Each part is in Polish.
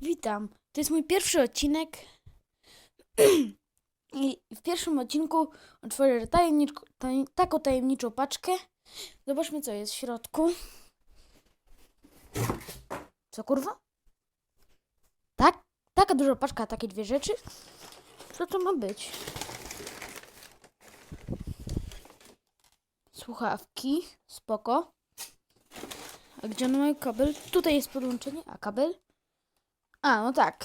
Witam. To jest mój pierwszy odcinek. I w pierwszym odcinku otworzę tajemnicz- taj, taką tajemniczą paczkę. Zobaczmy, co jest w środku. Co kurwa? Tak? Taka duża paczka, takie dwie rzeczy? Co to ma być? Słuchawki. Spoko. A gdzie mają kabel? Tutaj jest podłączenie. A kabel? A, no tak.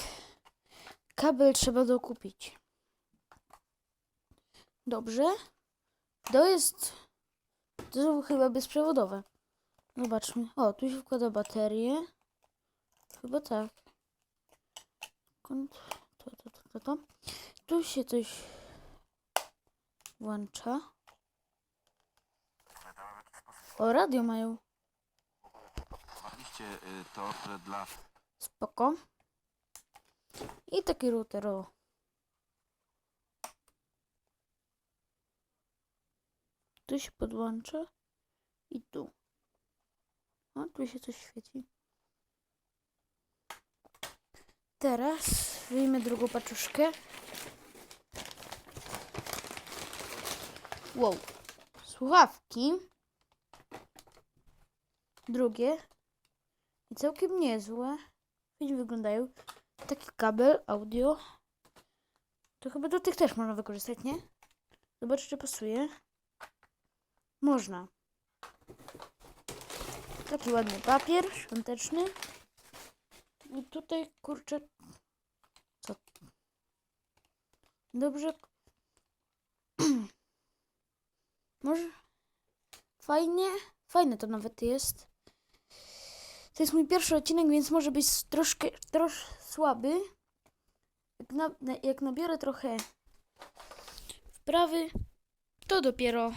Kabel trzeba dokupić. Dobrze. To jest. To są chyba bezprzewodowe. Zobaczmy. O, tu się wkłada baterię. Chyba tak. Kąt- To, to, to, to, to. Tu się coś włącza. O, radio mają. Oczywiście y, to, że dla Spoko. I taki router, o. Tu się podłącza i tu. O, tu się coś świeci. Teraz wyjmę drugą paczuszkę. Wow. Słuchawki. Drugie. I całkiem niezłe. Fajnie wyglądają. Taki kabel, audio. To chyba do tych też można wykorzystać, nie? Zobacz, czy pasuje. Można. Taki ładny papier świąteczny. I tutaj, kurczę... Co? Dobrze. Może... Fajnie. Fajne to nawet jest. To jest mój pierwszy odcinek, więc może być troszkę, troszkę słaby. Jak, na, jak nabiorę trochę wprawy, to dopiero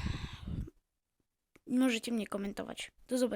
możecie mnie komentować. Do zobaczenia.